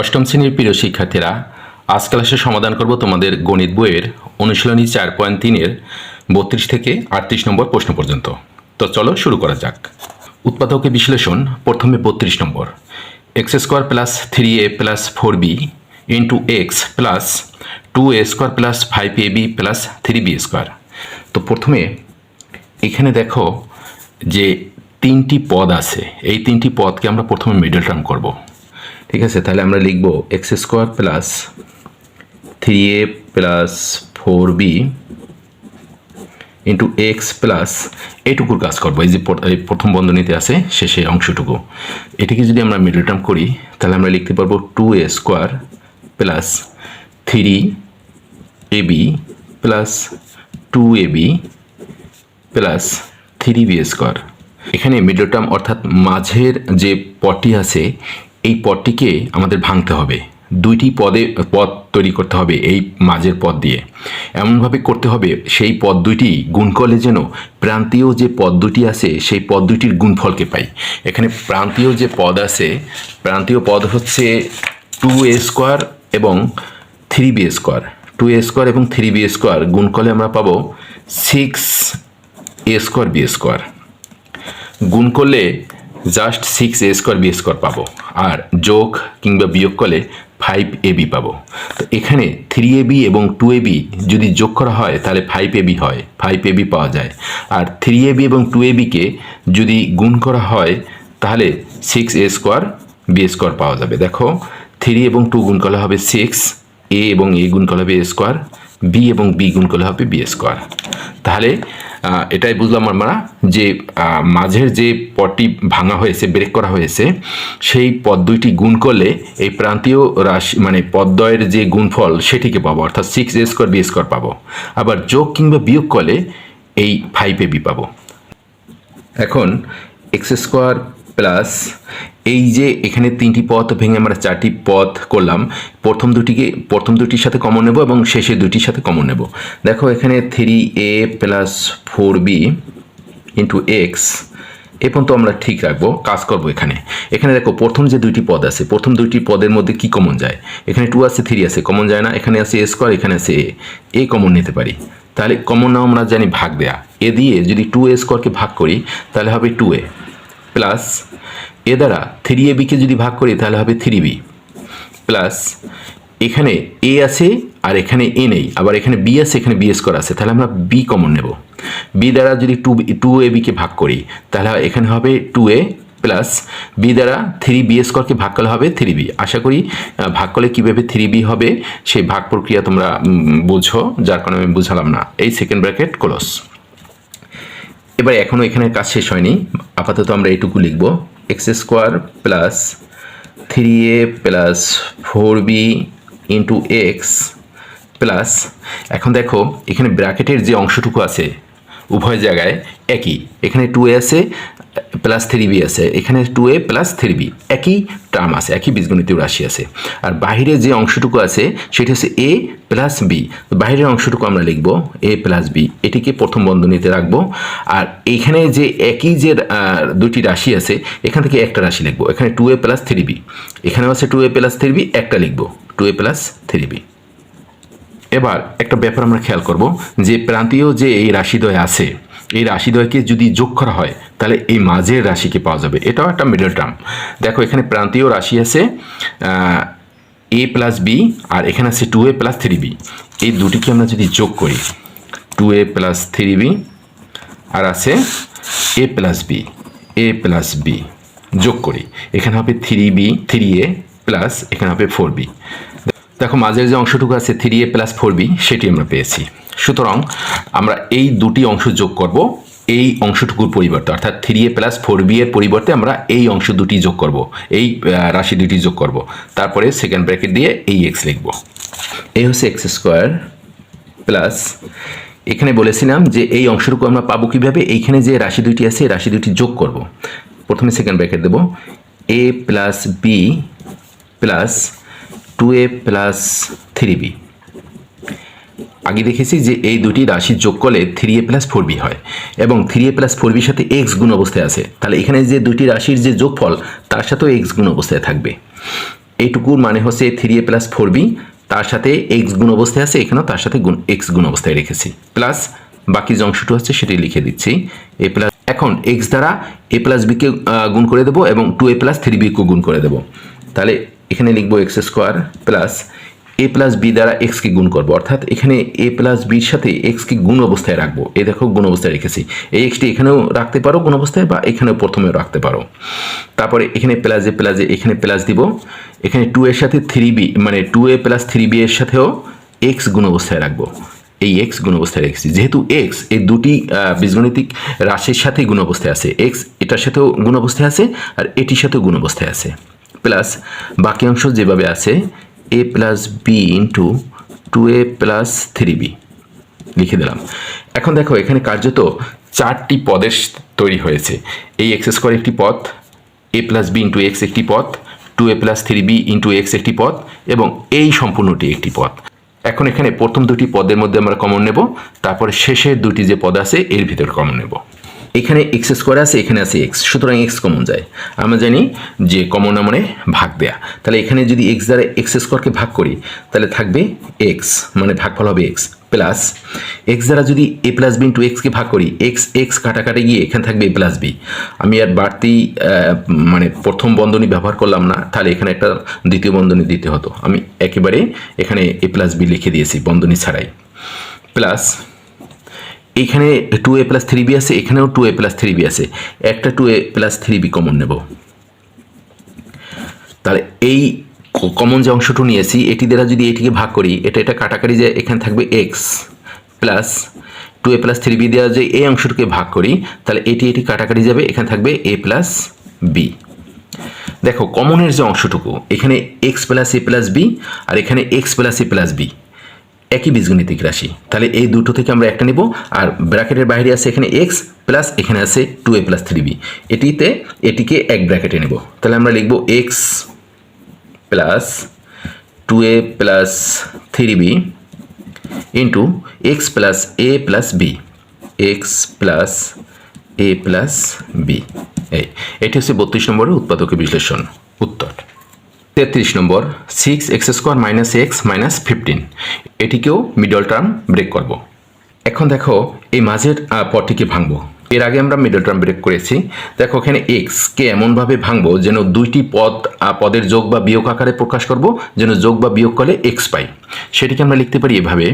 অষ্টম শ্রেণির প্রিয় শিক্ষার্থীরা, আজ ক্লাসে সমাধান করব তোমাদের গণিত বইয়ের অনুশীলনী চার পয়েন্ট তিনের বত্রিশ থেকে আটত্রিশ নম্বর প্রশ্ন পর্যন্ত। তো চলো শুরু করা যাক। উৎপাদকের বিশ্লেষণ, প্রথমে বত্রিশ নম্বর। X square plus three A plus four B into X plus two A square plus five A B plus three B square. তো প্রথমে এখানে দেখো যে তিনটি পদ আছে। এই তিনটি পদকে আমরা প্রথমে মিডল টার্ম করব। ঠিক আছে, তাহলে আমরা লিখব X square plus three A plus four B into X plus এইটুকুর কাজ করব। এই যে প্রথম বন্ধনীতে আছে শেষে অংশটুকু। এটিকে যদি আমরা মিডল টার্ম করি, তাহলে আমরা লিখতে পারব two A square plus three A B plus two A B plus three B square এখানে মিডল টার্ম অর্থাৎ মাঝের যে পদটি আছে এই পদটিকে আমাদের ভাঙতে হবে। দুইটি পদে, পদ তৈরি করতে হবে এই মাঝের পদ দিয়ে। এমনভাবে করতে হবে, সেই পদ দুইটি গুণ করলে যেন প্রান্তীয় যে পদ দুটি আছে, সেই পদ দুইটির গুণফলকে পাই। এখানে প্রান্তীয় যে পদ আছে, প্রান্তীয় পদ হচ্ছে টু এ স্কোয়ার এবং three B square two A square এবং থ্রি বি স্কোয়ার গুণ করলে আমরা পাবো six A square B square গুণ করলে just six A square B square পাবো। আর যোগ কিংবা বিয়োগ করলে ফাইভ এ বি পাবো। তো এখানে থ্রি এ বি এবং টু এ বি যদি যোগ করা হয়, তাহলে ফাইভ এ বি হয়। ফাইভ এ বি পাওয়া যায়। আর থ্রি এ বি এবং টু এ বিকে যদি গুণ করা হয়, তাহলে six A square B square পাওয়া যাবে। দেখো থ্রি এবং টু গুণ করলে হবে সিক্স এ এবং এ গুণ করলে হবে এ স্কোয়ার বি এবং বি গুণ করলে হবে বি স্কোয়ার তাহলে এটাই বুঝলাম আমরা যে মাঝের যে পদটি ভাঙা হয়েছে ব্রেক করা হয়েছে, সেই পদ দুইটি গুণ করলে এই প্রান্তীয় রাশি মানে পদ্ময়ের যে গুণফল সেটিকে পাবো, অর্থাৎ six A square B square পাবো। আবার যোগ কিংবা বিয়োগ করলে এই ফাইভ এ বি পাবো। এখন এক্স স্কোয়ার প্লাস এই যে এখানে তিনটি পথ ভেঙে আমরা চারটি পথ করলাম, প্রথম দুটিকে, প্রথম দুটির সাথে কমন নেব এবং শেষে দুটির সাথে কমন নেব। দেখো এখানে three A plus four B into X এ পর্যন্ত আমরা ঠিক রাখব, কাজ করব এখানে। এখানে দেখো প্রথম যে দুইটি পদ আছে, প্রথম দুইটি পদের মধ্যে কি কমন যায়? এখানে টু আছে থ্রি আছে কমন যায় না। এখানে আছে এ স্কোয়ার এখানে আছে এ এ কমন নিতে পারি। তাহলে কমন নাও আমরা জানি ভাগ দেয়া। এ দিয়ে যদি টু এ স্কোয়ারকে ভাগ করি, তাহলে হবে টু এ প্লাস এ দ্বারা থ্রি এ বিকে যদি ভাগ করি, তাহলে হবে থ্রি বি প্লাস এখানে এ আছে আর এখানে এ নেই। আবার এখানে বি আছে, এখানে বি স্কোয়ার আছে। তাহলে আমরা বি কমন নেব। বি দ্বারা যদি টু টু এ বিকে ভাগ করি, তাহলে এখানে হবে টু এ প্লাস বি দ্বারা থ্রি বি স্কোয়ারকে ভাগ করলে হবে থ্রি বি আশা করি ভাগ করলে কীভাবে থ্রি বি হবে, সেই ভাগ প্রক্রিয়া তোমরা বুঝো, যার কারণে আমি বুঝালাম না। এই সেকেন্ড ব্র্যাকেট ক্লোজ এবার এখনও এখানে কাজ শেষ হয়নি। আপাতত আমরা এটুকু লিখব। X square plus three A plus four B into X plus, এখন দেখো এখানে ব্র্যাকেটের যে অংশটুকু আছে উভয় জায়গায় একই। এখানে টু এ আছে প্লাস থ্রি বি আছে। এখানে two A plus three B একই টার্ম আছে, একই বীজগণিতীয় রাশি আছে। আর বাহিরে যে অংশটুকু আছে, সেটি হচ্ছে এ প্লাস বি বাহিরের অংশটুকু আমরা লিখব এ প্লাস বি এটিকে প্রথম বন্ধনীতে রাখব। আর এইখানে যে একই যে দুটি রাশি আছে, এখান থেকে একটা রাশি লিখব। এখানে two A plus three B এখানেও আছে two A plus three B একটা লিখব। Two A plus three B এবার একটা ব্যাপার আমরা খেয়াল করব যে প্রান্তীয় যে এই রাশিদ্বয় আছে, এই রাশিদ্বয়কে যদি যোগ করা হয়, তাহলে এই মাঝের রাশিকে পাওয়া যাবে। এটাও একটা মিডল টার্ম দেখো, এখানে প্রান্তীয় রাশি আছে এ প্লাস বি আর এখানে আছে two A plus three B এই দুটিকে আমরা যদি যোগ করি two A plus three B আর আছে A plus B A plus B যোগ করি, এখানে হবে three B three A plus এখানে হবে ফোর বি দেখো, মাঝের যে অংশটুকু আছে three A plus four B সেটি আমরা পেয়েছি। সুতরাং আমরা এই দুটি অংশ যোগ করব, এই অংশটুকুর পরিবর্তে। অর্থাৎ three A plus four B এর পরিবর্তে আমরা এই অংশ দুটি যোগ করব, এই রাশি দুটি যোগ করব। তারপরে সেকেন্ড ব্র্যাকেট দিয়ে এই এক্স লিখব। এই হচ্ছে এক্স স্কোয়ার প্লাস এখানে বলেছিলাম যে এই অংশটুকু আমরা পাবো কীভাবে? এইখানে যে রাশি দুটি আছে এই রাশি দুটি যোগ করব। প্রথমে second bracket Dev. A plus B plus two A plus three B আগে দেখেছি যে এই দুটি রাশি যোগ করলে three A plus four B হয় এবং থ্রি এ প্লাস ফোর বির সাথে এক্স গুণ অবস্থায় আছে। তাহলে এখানে যে দুটি রাশির যে যোগফল, তার সাথেও এক্স গুণ অবস্থায় থাকবে। এইটুকুর মানে হচ্ছে three A plus four B তার সাথে এক্স গুণ অবস্থায় আছে, এখানেও তার সাথে গুণ এক্স গুণ অবস্থায় রেখেছি। প্লাস বাকি যে অংশটু হচ্ছে সেটি লিখে দিচ্ছি। এ প্লাস এখন এক্স দ্বারা এ প্লাস বিকে গুণ করে দেবো এবং টু এ প্লাস থ্রি বিকে গুণ করে দেবো। তাহলে এখানে লিখব X square plus A plus B দ্বারা এক্সকে গুণ করব। অর্থাৎ এখানে এ প্লাস বির সাথে এক্সকে গুণ অবস্থায় রাখব। এ দেখো, গুণ অবস্থায় রেখেছি। এই এক্সটি এখানেও রাখতে পারো গুণ অবস্থায় বা এখানেও প্রথমেও রাখতে পারো। তারপরে এখানে প্লাস প্লাস এখানে প্লাস দিব। এখানে টু এর সাথে থ্রি বি মানে two A plus three B এর সাথেও এক্স গুণ অবস্থায় রাখব। এই এক্স গুণ অবস্থায় রেখেছি। যেহেতু এক্স এই দুটি বীজগণিতিক রাশির সাথেই গুণ অবস্থায় আছে। এক্স এটার সাথেও গুণ অবস্থায় আছে আর এটির সাথেও গুণ অবস্থায় আছে। প্লাস বাকি অংশ যেভাবে আছে A plus B into two A plus three B লিখে দিলাম। এখন দেখো, এখানে কার্যত চারটি পদের তৈরি হয়েছে। এই এক্স স্কোয়ার একটি পদ A plus B into X একটি পদ two A plus three B into X একটি পদ, এবং এই সম্পূর্ণটি একটি পদ। এখন এখানে প্রথম দুটি পদের মধ্যে আমরা কমন নেব, তারপরে শেষের দুটি যে পদ আছে, এর ভিতরে কমন নেব। এখানে এক্স স্কোয়ার আছে, এখানে আছে এক্স সুতরাং এক্স কমন যায়। আমরা জানি যে কমন মানে ভাগ দেয়া। তাহলে এখানে যদি এক্স দ্বারা এক্স স্কোয়ারকে ভাগ করি, তাহলে থাকবে এক্স মানে ভাগফল হবে এক্স প্লাস এক্স দ্বারা যদি এ প্লাস বি ইন্টু এক্সকে ভাগ করি এক্স এক্স কাটাকাটি গিয়ে এখানে থাকবে এ প্লাস বি আমি আর বাড়তি মানে প্রথম বন্ধনী ব্যবহার করলাম না, তাহলে এখানে একটা দ্বিতীয় বন্ধনী দিতে হতো। আমি একেবারে এখানে এ প্লাস বি লিখে দিয়েছি, বন্ধনী ছাড়াই। প্লাস এখানে two A plus three B আছে, এখানেও two A plus three B আছে। একটা two A plus three B common নেব। তাহলে এই কমন যে অংশটু নিয়েছি, এটি দ্বারা যদি এটিকে ভাগ করি, এটা এটা কাটাকাটি যে এখানে থাকবে X plus two A plus three B দেওয়া যে এই অংশটুকে ভাগ করি, তাহলে এটি এটি কাটাকাটি যাবে, এখানে থাকবে এ প্লাস বি দেখো কমনের যে অংশটুকু, এখানে X plus A plus B আর এখানে X plus A plus B একই বীজগণিতিক রাশি। তাহলে এই দুটো থেকে আমরা একটা নিব, আর ব্র্যাকেটের বাইরে আছে এখানে এক্স প্লাস এখানে আছে two A plus three B এটিতে, এটিকে এক ব্র্যাকেটে নেব। তাহলে আমরা লিখব X plus two A plus three B into X plus A plus B X plus A plus B এই, এটি হচ্ছে বত্রিশ নম্বরের উৎপাদকের বিশ্লেষণ উত্তর। তেত্রিশ নম্বর six X square minus X minus fifteen এটিকেও middle term break করব। এখন দেখো এই মাঝের আহ, পদটিকে ভাঙবো? এর আগে আমরা মিডল টার্ম ব্রেক করেছি। দেখো এখানে এক্সকে এমনভাবে ভাঙবো যেন দুইটি পদ পদের যোগ বা বিয়োগ আকারে প্রকাশ করব যেন যোগ বা বিয়োগ করলে এক্স পাই। সেটিকে আমরা লিখতে পারি এভাবে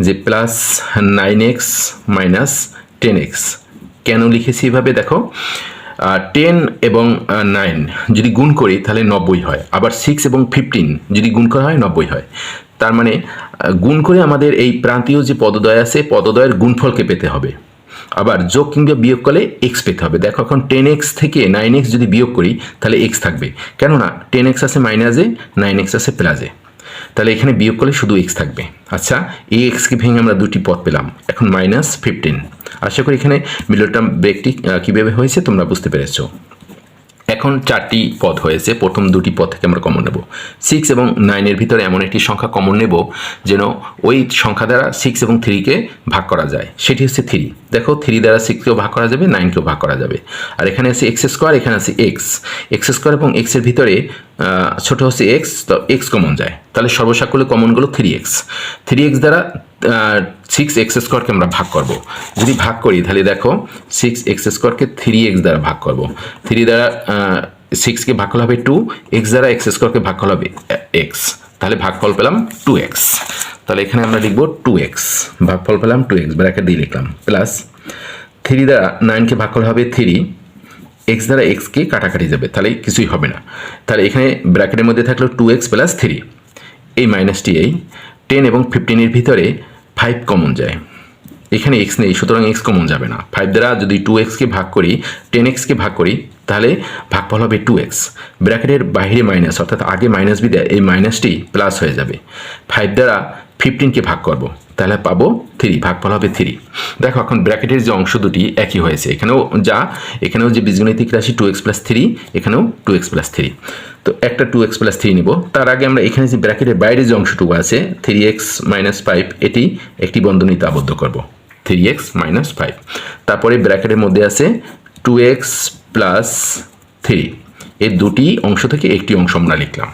যে plus nine X minus ten X কেন লিখেছি এভাবে? দেখো টেন এবং নাইন যদি গুণ করি তাহলে নব্বই হয়। আবার সিক্স এবং ফিফটিন যদি গুণ করা হয় নব্বই হয়। তার মানে গুণ করে আমাদের এই প্রান্তীয় যে পদদ্বয় আছে, পদদ্বয়ের গুণফলকে পেতে হবে। আবার যোগ কিংবা বিয়োগ করলে এক্স পেতে হবে। দেখো এখন টেন এক্স থেকে নাইন এক্স যদি বিয়োগ করি, তাহলে এক্স থাকবে। কেননা টেন এক্স আছে মাইনাসে নাইন এক্স আছে প্লাসে তাহলে এখানে বিয়োগ করলে শুধু এক্স থাকবে। আচ্ছা এই এক্সকে ভেঙে আমরা দুটি পদ পেলাম। এখন মাইনাস ফিফটিন আশা করি এখানে মিডল টার্ম ব্রেকটি কীভাবে হয়েছে তোমরা বুঝতে পেরেছ। এখন চারটি পদ হয়েছে। প্রথম দুটি পদ থেকে আমরা কমন নেব। সিক্স এবং নাইনের ভিতরে এমন একটি সংখ্যা কমন নেব যেন ওই সংখ্যা দ্বারা সিক্স এবং থ্রিকে ভাগ করা যায়। সেটি হচ্ছে থ্রি দেখো থ্রি দ্বারা সিক্সকেও ভাগ করা যাবে নাইনকেও ভাগ করা যাবে। আর এখানে আছে এক্স স্কোয়ার এখানে আছে এক্স এক্স স্কোয়ার এবং এক্সের ভিতরে ছোট হচ্ছে এক্স তো এক্স কমন যায়। তাহলে সর্বসাকুল্য কমনগুলো থ্রি এক্স থ্রি এক্স দ্বারা সিক্স এক্স স্কোয়ারকে আমরা ভাগ করব। যদি ভাগ করি, তাহলে দেখো সিক্স এক্স স্কোয়ারকে থ্রি এক্স দ্বারা ভাগ করব। থ্রি দ্বারা সিক্সকে ভাগ করা হবে টু এক্স দ্বারা এক্স স্কোয়ারকে ভাগ করা হবে এক্স তাহলে ভাগফল পেলাম টু এক্স তাহলে এখানে আমরা লিখব টু এক্স ভাগফল পেলাম টু এক্স ব্র্যাকেট দিয়ে লিখলাম। প্লাস থ্রি দ্বারা নাইনকে ভাগ করা হবে থ্রি এক্স দ্বারা এক্সকে কাটাকাটি যাবে, তাহলে কিছুই হবে না। তাহলে এখানে ব্র্যাকেটের মধ্যে থাকল টু এক্স প্লাস থ্রি এই মাইনাসটি এই। টেন এবং ফিফটিনের ভিতরে ফাইভ কমন যায়। এখানে এক্স নেই, সুতরাং এক্স কমন যাবে না। ফাইভ দ্বারা যদি টু এক্সকে ভাগ করি টেন এক্সকে ভাগ করি, তাহলে ভাগফল হবে টু এক্স ব্র্যাকেটের বাইরে মাইনাস অর্থাৎ আগে মাইনাস বি দেয়, এই মাইনাসটি প্লাস হয়ে যাবে। ফাইভ দ্বারা ফিফটিনকে ভাগ করব, তাহলে পাবো থ্রি ভাগফল হবে থ্রি দেখো, এখন ব্র্যাকেটের যে অংশ দুটি একই হয়েছে। এখানেও যা, এখানেও যে বীজগণিতিক রাশি টু এক্স প্লাস থ্রি এখানেও টু এক্স প্লাস থ্রি তো একটা টু এক্স প্লাস থ্রি নিব। তার আগে আমরা এখানে যে ব্র্যাকেটের বাইরে যে অংশটুকু আছে থ্রি এক্স মাইনাস ফাইভ এটি একটি বন্ধনীতে আবদ্ধ করব। থ্রি এক্স মাইনাস ফাইভ তারপরে ব্র্যাকেটের মধ্যে আছে টু এক্স প্লাস থ্রি এই দুটি অংশ থেকে একটি অংশ আমরা লিখলাম।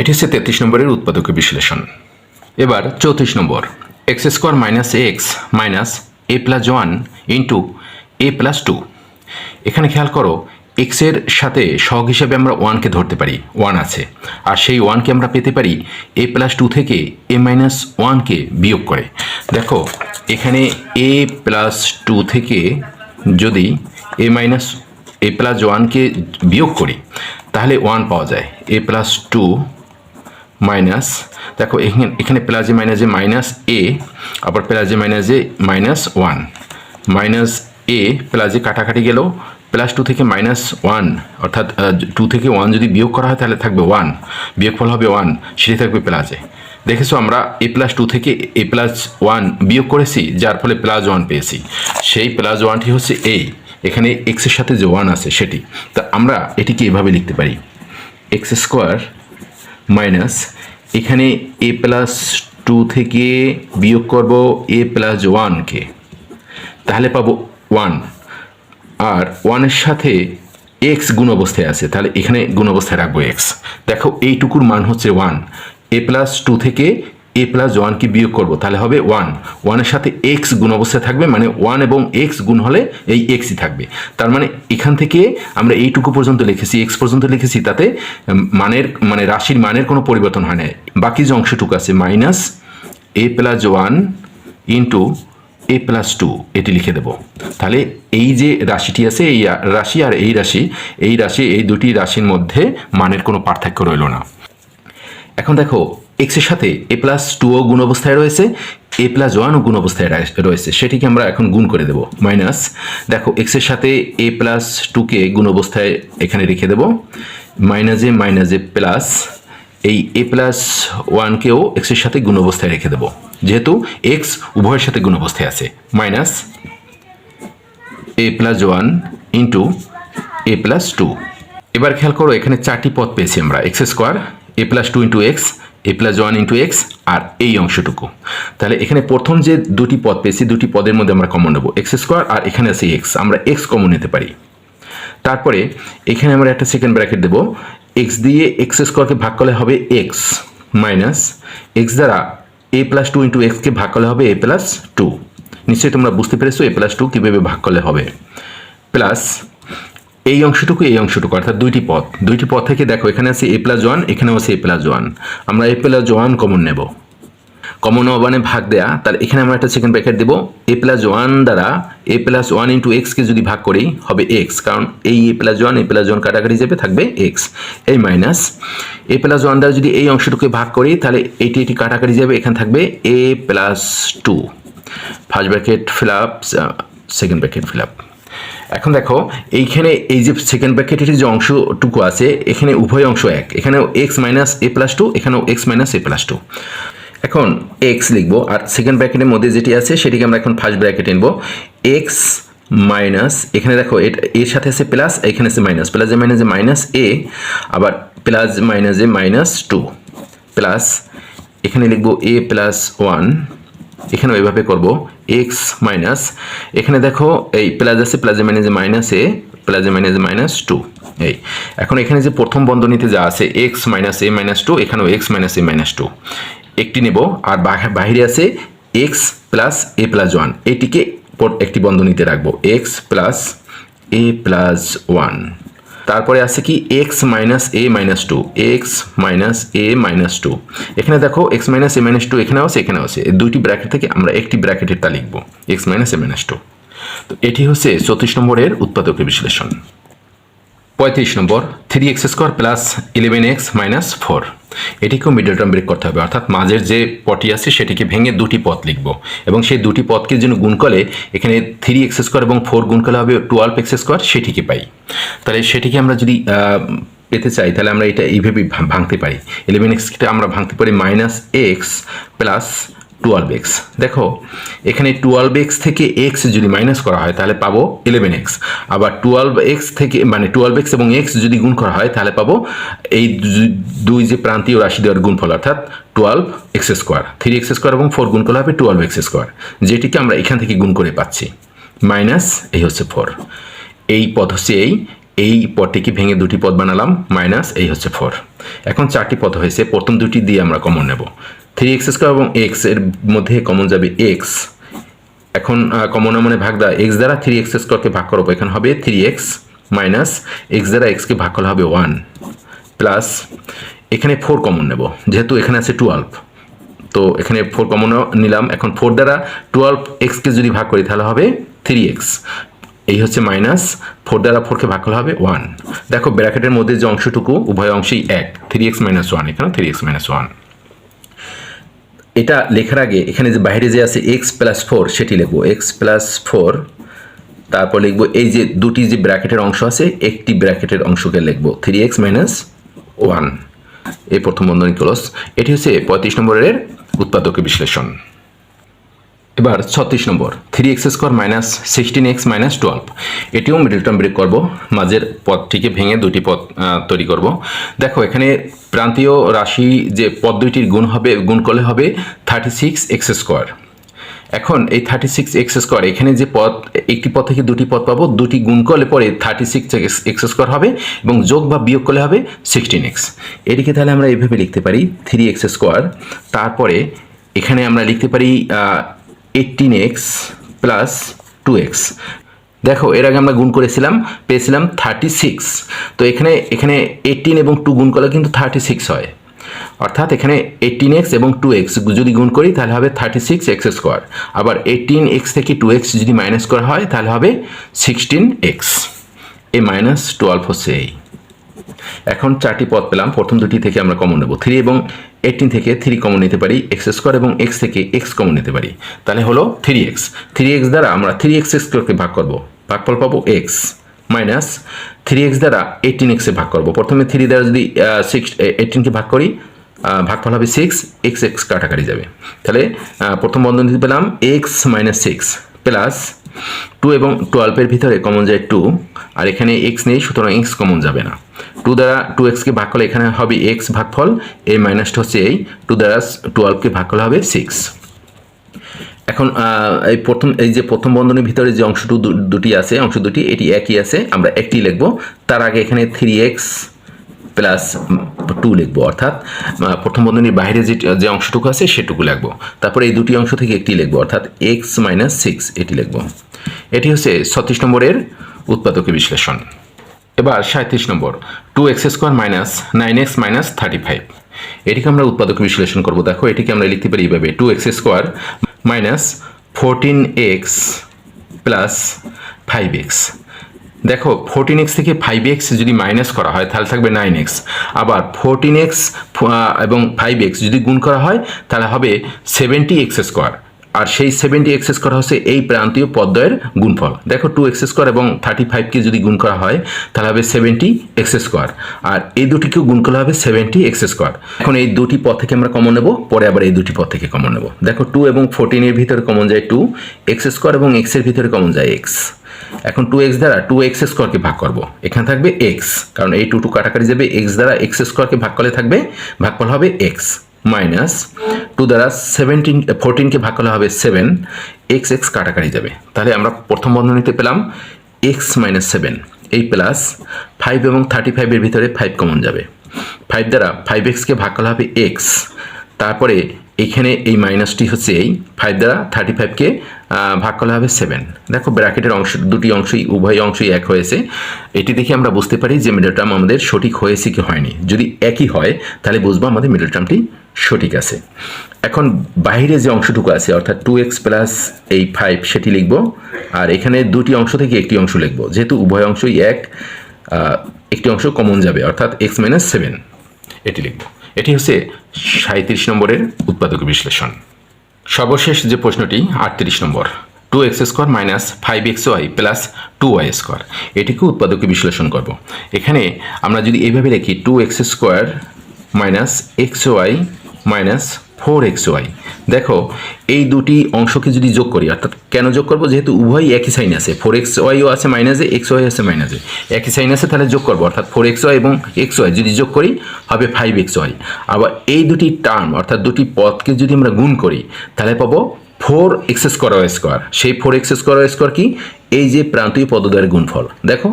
এটি হচ্ছে তেত্রিশ নম্বরের উৎপাদকের বিশ্লেষণ। এবার চৌত্রিশ নম্বর। X square minus X minus A plus one into A plus two এখানে খেয়াল করো এক্সের সাথে সহগ হিসেবে আমরা ওয়ানকে ধরতে পারি ওয়ান আছে। আর সেই ওয়ানকে আমরা পেতে পারি এ প্লাস টু থেকে এ মাইনাস ওয়ানকে বিয়োগ করে। দেখো, এখানে এ প্লাস টু থেকে যদি এ মাইনাস এ প্লাস ওয়ানকে বিয়োগ করি, তাহলে ওয়ান পাওয়া যায়। এ প্লাস টু মাইনাস দেখো, এখানে এখানে প্লাজে মাইনাসে মাইনাস এ আবার প্লাজে মাইনাসে মাইনাস ওয়ান মাইনাস এ প্লাজে কাটাকাটি গেল প্লাস টু থেকে মাইনাস ওয়ান, অর্থাৎ টু থেকে ওয়ান যদি বিয়োগ করা হয় তাহলে থাকবে ওয়ান। বিয়োগফল হবে ওয়ান সেটি থাকবে প্লাজে দেখেছ আমরা এ প্লাস টু থেকে এ প্লাস ওয়ান বিয়োগ করেছি, যার ফলে প্লাস ওয়ান পেয়েছি। সেই প্লাস ওয়ানটি হচ্ছে এই এখানে এক্সের সাথে যে ওয়ান আছে সেটি। তা আমরা এটিকে এভাবে লিখতে পারি। এক্স স্কোয়ার মাইনাস, এখানে এ প্লাস টু থেকে বিয়োগ করব এ প্লাস ওয়ানকে। তাহলে পাবো ওয়ান। আর ওয়ানের সাথে এক্স গুণ অবস্থায় আছে, তাহলে এখানে গুণ অবস্থায় রাখব এক্স দেখো, এইটুকুর মান হচ্ছে ওয়ান এ প্লাস টু থেকে এ প্লাস ওয়ানকে বিয়োগ করব, তাহলে হবে ওয়ান ওয়ানের সাথে এক্স গুণ অবস্থায় থাকবে মানে ওয়ান এবং এক্স গুণ হলে এই এক্সই থাকবে। তার মানে এখান থেকে আমরা এইটুকু পর্যন্ত লিখেছি এক্স পর্যন্ত লিখেছি, তাতে মানের মানে রাশির মানের কোনো পরিবর্তন হয় না বাকি যে অংশটুকু আছে minus A plus one into A plus two এটি লিখে দেব। তাহলে এই যে রাশিটি আছে, এই রাশি আর এই রাশি এই রাশি, এই দুটি রাশির মধ্যে মানের কোনো পার্থক্য রইল না। এখন দেখো এক্সের সাথে এ প্লাস টুও গুণ অবস্থায় রয়েছে এ প্লাস ওয়ানও গুণ অবস্থায় রয়েছে। সেটিকে আমরা এখন গুণ করে দেব মাইনাস দেখো এক্সের সাথে এ প্লাস টুকে গুণ অবস্থায় এখানে রেখে দেব মাইনাসে মাইনাসে প্লাস এই এ প্লাস ওয়ানকেও এক্সের সাথে গুণ অবস্থায় রেখে দেব। যেহেতু এক্স উভয়ের সাথে গুণ অবস্থায় আছে। Minus A plus one into A plus two এবার খেয়াল করো, এখানে চারটি পদ পেয়েছি আমরা। X square A plus two into X A plus one into X আর এই অংশটুকু। তাহলে এখানে প্রথম যে দুটি পদ পেয়েছি, দুটি পদের মধ্যে আমরা কমন নেব। এক্স স্কোয়ার আর এখানে আছে এক্স আমরা এক্স কমন নিতে পারি। তারপরে এখানে আমরা একটা সেকেন্ড ব্র্যাকেট দেবো। এক্স দিয়ে এক্স স্কোয়ারকে ভাগ করলে হবে এক্স মাইনাস এক্স দ্বারা এ প্লাস টু ইন্টু এক্সকে ভাগ করলে হবে এ প্লাস টু নিশ্চয়ই তোমরা বুঝতে পেরেছ এ প্লাস টু কীভাবে ভাগ করলে হবে। প্লাস এই অংশটুকু এই অংশটুকু, অর্থাৎ দুইটি পথ দুইটি পথ থেকে দেখো, এখানে আছে এ প্লাস ওয়ান এখানেও আছে এ প্লাস ওয়ান আমরা এ প্লাস ওয়ান কমন নেব। কমন ওয়ানে ভাগ দেয়া, তাহলে এখানে আমরা একটা সেকেন্ড ব্র্যাকেট দেবো। এ প্লাস ওয়ান দ্বারা এ প্লাস ওয়ান ইন্টু এক্সকে যদি ভাগ করি, হবে এক্স কারণ এই A plus one A plus one কাটাকাটি যাবে থাকবে এক্স এই মাইনাস এ প্লাস ওয়ান দ্বারা যদি এই অংশটুকুকে ভাগ করি, তাহলে এটি এটি কাটাকাটি যাবে এখানে থাকবে A plus two first bracket fill up second bracket fill up এখন দেখো, এইখানে এই যে সেকেন্ড ব্র্যাকেটের যে অংশটুকু আছে, এখানে উভয় অংশ এক। এখানেও X minus A plus two এখানেও X minus A plus two এখন এক্স লিখব, আর সেকেন্ড ব্র্যাকেটের মধ্যে যেটি আছে, সেটিকে আমরা এখন ফার্স্ট ব্র্যাকেটে নেব। এক্স মাইনাস এখানে দেখো এর সাথে আছে প্লাস এখানে আছে মাইনাস প্লাসে মাইনাসে মাইনাস এ মাইনাস এ আবার plus A minus two plus এখানে লিখব এ প্লাস ওয়ান এখানে ওইভাবে করব। এক্স মাইনাস এখানে দেখো, এই প্লাস আছে প্লাসে এ মাইনাস এ প্লাসে মাইনাসে মাইনাস টু এই, এখন এখানে যে প্রথম বন্ধনীতে যা আছে x minus a minus two এখানেও x minus a minus two একটি নেব, আর বাহ- বাহিরে আছে x plus a plus one এটিকে একটি বন্ধনীতে রাখব x plus a plus one তারপরে আছে কি x minus a minus two x minus a minus two এখানে দেখো x minus a minus two এখানেও আছে এখানেও আছে। দুইটি ব্র্যাকেট থেকে আমরা একটি ব্র্যাকেটের তা লিখব x minus a minus two তো এটি হচ্ছে চৌত্রিশ নম্বরের উৎপাদকের বিশ্লেষণ। পঁয়ত্রিশ নম্বর three x square plus eleven x minus four এটিকেও middle term break করতে হবে, অর্থাৎ মাঝের যে পটি আছে সেটিকে ভেঙে দুটি পথ লিখব। এবং সেই দুটি পথকে যেন গুণ করলে, এখানে থ্রি এক্স স্কোয়ার এবং ফোর গুণ করলে হবে টুয়েলভ এক্স স্কোয়ার সেটিকে পাই। তাহলে সেটিকে আমরা যদি পেতে চাই, তাহলে আমরা এটা এইভাবেই ভাঙতে পারি। ইলেভেন এক্সকে আমরা ভাঙতে পারি minus x plus twelve x. দেখো, এখানে টুয়েলভ এক্স থেকে এক্স যদি মাইনাস করা হয়, তাহলে পাবো ইলেভেন এক্স। আবার টুয়েলভ এক্স থেকে মানে টুয়েলভ এক্স এবং এক্স যদি গুণ করা হয়, তাহলে পাবো এই দুই যে প্রান্তীয় রাশি দেওয়ার গুণফল, অর্থাৎ twelve x square. Three x square এবং ফোর গুণ করলে হবে টুয়েলভ এক্স স্কোয়ার। যেটিকে আমরা এখান থেকে গুণ করে পাচ্ছি। মাইনাস, এই হচ্ছে ফোর। এই পদ হচ্ছে এই এই পদটিকে ভেঙে দুটি পদ বানালাম, মাইনাস, এই হচ্ছে ফোর। এখন চারটি পদ হয়েছে, প্রথম দুটি দিয়ে আমরা কমন নেব। থ্রি এক্স স্কোয়ার এবং এক্সের মধ্যে কমন যাবে এক্স এখন কমন মানে ভাগ দা এক্স দ্বারা থ্রি এক্স স্কোয়ারকে ভাগ করব এখানে হবে থ্রি এক্স মাইনাস এক্স দ্বারা এক্সকে ভাগ করলে হবে ওয়ান প্লাস এখানে ফোর কমন নেব, যেহেতু এখানে আছে টুয়েলভ তো এখানে ফোর কমন নিলাম, এখন ফোর দ্বারা টুয়েলভ এক্সকে যদি ভাগ করি তাহলে হবে থ্রি এক্স এই হচ্ছে মাইনাস ফোর দ্বারা ফোরকে ভাগ করলে হবে ওয়ান দেখো ব্র্যাকেটের মধ্যে যে অংশটুকু, উভয় অংশেই এক। থ্রি এক্স মাইনাস ওয়ান এখানে থ্রি এক্স মাইনাস ওয়ান এটা লেখার আগে এখানে যে বাইরে যে আছে এক্স প্লাস ফোর সেটি লিখব। এক্স প্লাস ফোর তারপর লিখব এই যে দুটি যে ব্র্যাকেটের অংশ আছে, একটি ব্র্যাকেটের অংশকে লিখব। থ্রি এক্স মাইনাস ওয়ান এই প্রথম বন্ধনী ক্লোজ এটি হচ্ছে পঁয়ত্রিশ নম্বরের উৎপাদকের বিশ্লেষণ। এবার ছত্রিশ নম্বর। Three x square minus sixteen x minus twelve এটিও মিডল টার্ম ব্রেক করব। মাঝের পদটিকে ভেঙে দুটি আহ, তৈরি করব। দেখো এখানে প্রান্তীয় রাশি যে পদ দুইটির গুণ হবে গুণ করলে হবে থার্টি সিক্স এক্স স্কোয়ার এখন এই থার্টি সিক্স এক্স স্কোয়ার এখানে যে পদ একটি পদ থেকে দুটি পদ পাবো দুটি গুণ করলে পরে থার্টি সিক্স এক্স স্কোয়ার হবে এবং যোগ বা বিয়োগ করলে হবে সিক্সটিন এক্স এটিকে তাহলে আমরা এইভাবে লিখতে পারি থ্রি এক্স স্কোয়ার তারপরে এখানে আমরা লিখতে পারি eighteen x plus two x দেখো, এর আগে আমরা গুণ করেছিলাম, পেয়েছিলাম থার্টি সিক্স তো এখানে এখানে এইটিন এবং টু গুণ করলে কিন্তু থার্টি সিক্স হয়। অর্থাৎ এখানে এইটিন এক্স এবং টু এক্স যদি গুণ করি, তাহলে হবে থার্টি সিক্স এক্স স্কোয়ার আবার এইটিন এক্স থেকে টু এক্স যদি মাইনাস করা হয়, তাহলে হবে সিক্সটিন এক্স এই মাইনাস টুয়েলভ হচ্ছে এই। এখন চারটি পদ পেলাম। প্রথম দুটি থেকে আমরা কমন নেব। থ্রি এবং এইটিন থেকে থ্রি কমন নিতে পারি। এক্স স্কোয়ার এবং এক্স থেকে এক্স কমন নিতে পারি। তাহলে হলো থ্রি এক্স থ্রি এক্স দ্বারা আমরা থ্রি এক্স স্কোয়ারকে ভাগ করব। ভাগফল পাবো এক্স মাইনাস থ্রি এক্স দ্বারা এইটিন এক্সে ভাগ করব। প্রথমে থ্রি দ্বারা যদি সিক্স এইটিনকে ভাগ করি ভাগফল হবে সিক্স এক্স এক্স কাটাকাটি যাবে। তাহলে প্রথম বন্ধনীতে পেলাম x minus six plus two এবং টুয়েলভের ভিতরে কমন যায় টু, আর এখানে এক্স নেই, সুতরাং এক্স কমন যাবে না। টু দ্বারা টু এক্সকে ভাগ করলে এখানে হবে এক্স ভাগফল এই মাইনাসটা হচ্ছে এই, টু দ্বারা টুয়েলভকে ভাগ করলে হবে সিক্স এখন এই প্রথম, এই যে প্রথম বন্ধনীর ভিতরে যে অংশ দু- দুটি আছে, অংশ দুটি, এটি একই আছে, আমরা একটি লিখব। তার আগে এখানে থ্রি এক্স প্লাস টু লিখব, অর্থাৎ প্রথম বন্ধনীর বাইরে যে যে অংশটুকু আছে সেটুকু লিখব। তারপরে এই দুটি অংশ থেকে একটি লিখব, অর্থাৎ এক্স মাইনাস সিক্স এটি লিখব। এটি হচ্ছে ছত্রিশ নম্বরের উৎপাদকের বিশ্লেষণ। এবার সাঁত্রিশ নম্বর two x square minus nine x minus thirty five এটিকে আমরা উৎপাদক বিশ্লেষণ করব। দেখো, এটিকে আমরা লিখতে পারি এইভাবে two x square minus fourteen x plus five x দেখো ফোরটিন এক্স থেকে ফাইভ এক্স যদি মাইনাস করা হয়, তাহলে থাকবে নাইন এক্স আবার ফোরটিন এক্স এবং ফাইভ এক্স যদি গুণ করা হয়, তাহলে হবে সেভেন্টি এক্স স্কোয়ার আর সেই সেভেন্টি এক্স স্কোয়ার হচ্ছে এই প্রান্তীয় পদ্ময়ের গুণফল। দেখো টু এক্স স্কোয়ার এবং থার্টি ফাইভকে যদি গুণ করা হয়, তাহলে হবে সেভেন্টি এক্স স্কোয়ার আর এই দুটিকেও গুণ করা হবে সেভেন্টি এক্স স্কোয়ার এখন এই দুটি পদ থেকে আমরা কমন নেব, পরে আবার এই দুটি পদ থেকে কমন নেব। দেখো টু এবং ফোরটিনের ভিতরে কমন যায় টু এক্স স্কোয়ার এবং এক্সের ভিতরে কমন যায় এক্স এখন টু এক্স দ্বারা টু এক্স স্কোয়ারকে ভাগ করব। এখানে থাকবে এক্স কারণ এই টু টু কাটাকাটি যাবে এক্স দ্বারা এক্স স্কোয়ারকে ভাগ করলে থাকবে, ভাগফল হবে এক্স মাইনাস টু দ্বারা সেভেন্টিন ফোরটিনকে ভাগ করলে হবে সেভেন এক্স এক্স কাটাকাটি যাবে। তাহলে আমরা প্রথম বন্ধনীতে পেলাম এক্স মাইনাস সেভেন এই প্লাস ফাইভ এবং থার্টি ফাইভের ভিতরে ফাইভ কমন যাবে। ফাইভ দ্বারা ফাইভ এক্সকে ভাগ করলে হবে এক্স তারপরে এখানে এই মাইনাসটি হচ্ছে এই ফাইভ দ্বারা থার্টি ফাইভকে ভাগ করলে হবে সেভেন দেখো ব্র্যাকেটের অংশ, দুটি অংশই, উভয় অংশই এক হয়েছে। এটি দেখে আমরা বুঝতে পারি যে মিডল টার্ম আমাদের সঠিক হয়েছে কি হয়নি। যদি একই হয়, তাহলে বুঝব আমাদের মিডল টার্মটি সঠিক আছে। এখন বাইরে যে অংশটুকু আছে, অর্থাৎ টু এক্স প্লাস এই ফাইভ সেটি লিখব। আর এখানে দুটি অংশ থেকে একটি অংশ লিখব। যেহেতু উভয় অংশই এক একটি অংশ কমন যাবে, অর্থাৎ এক্স মাইনাস সেভেন এটি লিখব। এটি হচ্ছে সাঁত্রিশ নম্বরের উৎপাদক বিশ্লেষণ। সর্বশেষ যে প্রশ্নটি, আটত্রিশ নম্বর two x square minus five x y plus two y square এটিকে উৎপাদকে বিশ্লেষণ করব। এখানে আমরা যদি এইভাবে লিখি two x square minus x y minus four x y দেখো, এই দুটি অংশকে যদি যোগ করি, অর্থাৎ কেন যোগ করব? যেহেতু উভয়ই একই সাইন আছে। ফোর এক্স ওয়াইও আছে মাইনাসে এক্স ওয়াই আছে মাইনাসে একই সাইন আছে, তাহলে যোগ করব। অর্থাৎ ফোর এক্স ওয়াই এবং এক্স ওয়াই যদি যোগ করি, হবে ফাইভ এক্স ওয়াই আবার এই দুটি টার্ম অর্থাৎ দুটি পদকে যদি আমরা গুণ করি, তাহলে পাবো four x square y square সেই four x square y square কি? এই যে প্রান্তীয় পদদ্বয়ের গুণফল। দেখো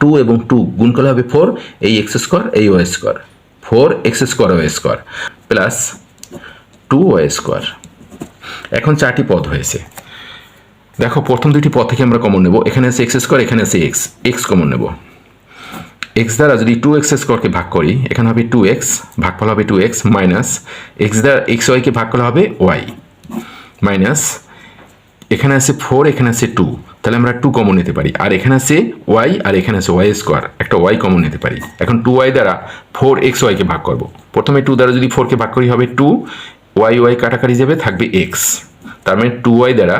টু এবং টু গুণ করলে হবে ফোর এই এক্স স্কোয়ার এই y square four x square y square plus two y square. এখন চারটি পদ হয়েছে। দেখো, প্রথম দুইটি পদ থেকে আমরা কমন নেব। এখানে আছে এক্স স্কোয়ার, এখানে আছে এক্স এক্স কমন নেব। এক্স দ্বারা যদি টু এক্স স্কোয়ারকে ভাগ করি, এখানে হবে টু এক্স ভাগফল হবে টু এক্স মাইনাস এক্স দ্বারা এক্স ওয়াইকে ভাগ করা হবে ওয়াই মাইনাস এখানে আছে ফোর এখানে আছে টু তাহলে আমরা টু কমন নিতে পারি। আর এখানে আছে ওয়াই আর এখানে আছে ওয়াই স্কোয়ার। একটা ওয়াই কমন নিতে পারি। এখন টু ওয়াই দ্বারা ফোর এক্স ওয়াইকে ভাগ করব। প্রথমে টু দ্বারা যদি ফোরকে ভাগ করি, হবে টু ওয়াই ওয়াই কাটাকাটি যাবে থাকবে এক্স তার মানে টু ওয়াই দ্বারা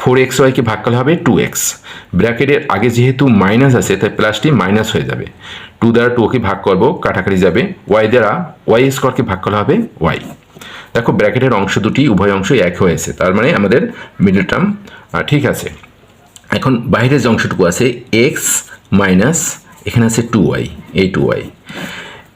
ফোর এক্স ওয়াইকে ভাগ করলে হবে টু এক্স ব্র্যাকেটের আগে যেহেতু মাইনাস আছে, তাই প্লাসটি মাইনাস হয়ে যাবে। টু দ্বারা টু ওকে ভাগ করব কাটাকাটি যাবে। ওয়াই দ্বারা ওয়াই স্কোয়ারকে ভাগ করলে হবে ওয়াই দেখো ব্র্যাকেটের অংশ দুটি, উভয় অংশই এক হয়েছে তার মানে আমাদের মিডল টার্ম ঠিক আছে। এখন বাইরের যে অংশটুকু আছে এক্স মাইনাস এখানে আছে টু ওয়াই এই টু ওয়াই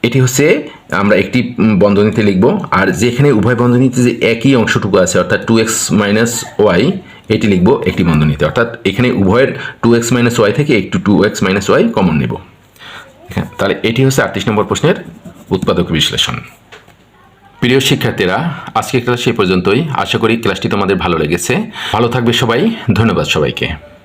এটি হচ্ছে আমরা একটি বন্ধনীতে লিখব। আর যেখানে উভয় বন্ধনীতে যে একই অংশটুকু আছে, অর্থাৎ টু এক্স মাইনাস ওয়াই এটি লিখব একটি বন্ধনীতে। অর্থাৎ এখানে উভয়ের টু এক্স মাইনাস ওয়াই থেকে একটু two x minus y common নেব। হ্যাঁ তাহলে এটি হচ্ছে আটত্রিশ নম্বর প্রশ্নের উৎপাদক বিশ্লেষণ। প্রিয় শিক্ষার্থীরা, আজকের ক্লাস সেই পর্যন্তই। আশা করি ক্লাসটি তোমাদের ভালো লেগেছে। ভালো থাকবে সবাই। ধন্যবাদ সবাইকে।